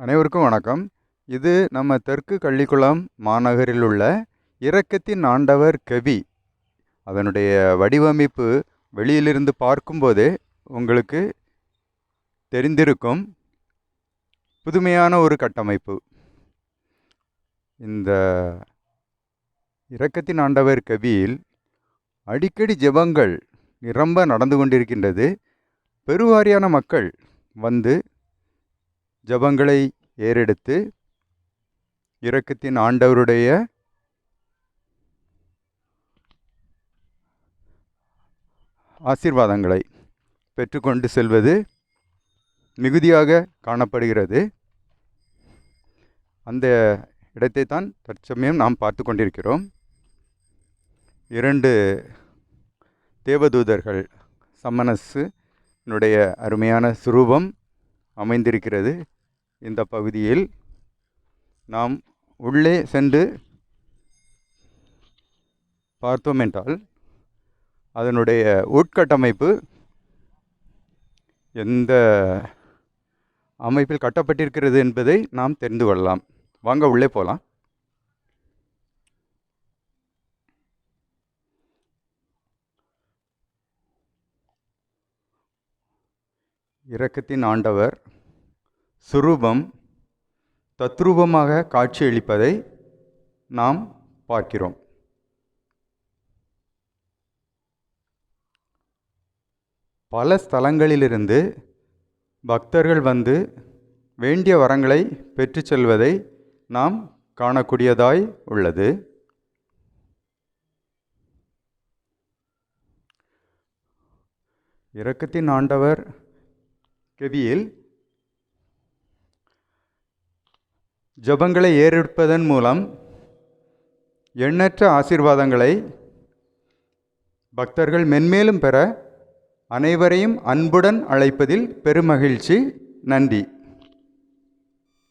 அனைவருக்கும் வணக்கம். இது நம்ம தெற்கு கள்ளிக்குளம் மாநகரில் உள்ள இரக்கத்தின் ஆண்டவர் கவி. அதனுடைய வடிவமைப்பு வெளியிலிருந்து பார்க்கும்போதே உங்களுக்கு தெரிந்திருக்கும் புதுமையான ஒரு கட்டமைப்பு. இந்த இரக்கத்தின் ஆண்டவர் கவியில் அடிக்கடி ஜெபங்கள் நிரம்ப நடந்து கொண்டிருக்கின்றது. பெருவாரியான மக்கள் வந்து ஜபங்களை ஏறெடுத்து இரக்கத்தின் ஆண்டவருடைய ஆசீர்வாதங்களை பெற்றுக்கொண்டு செல்வது மிகுதியாக காணப்படுகிறது. அந்த இடத்தை தான் தற்சமயம் நாம் பார்த்து கொண்டிருக்கிறோம். இரண்டு தேவதூதர்கள் சம்மனஸுனுடைய அருமையான சுரூபம் அமைந்திருக்கிறது. இந்த பகுதியில் நாம் உள்ளே சென்று பார்த்தோம் என்றால் அதனுடைய உட்கட்டமைப்பு எந்த அமைப்பில் கட்டப்பட்டிருக்கிறது என்பதை நாம் தெரிந்து கொள்ளலாம். வாங்க உள்ளே போகலாம். இரக்கத்தின் ஆண்டவர் சுரூபம் தத்ரூபமாக காட்சியளிப்பதை நாம் பார்க்கிறோம். பல ஸ்தலங்களிலிருந்து பக்தர்கள் வந்து வேண்டிய வரங்களை பெற்று செல்வதை நாம் காணக்கூடியதாய் உள்ளது. இரக்கத்தின் ஆண்டவர் கெவியில் ஜபங்களை ஏறெடுப்பதன் மூலம் எண்ணற்ற ஆசீர்வாதங்களை பக்தர்கள் மென்மேலும் பெற அனைவரையும் அன்புடன் அழைப்பதில் பெருமகிழ்ச்சி. நன்றி.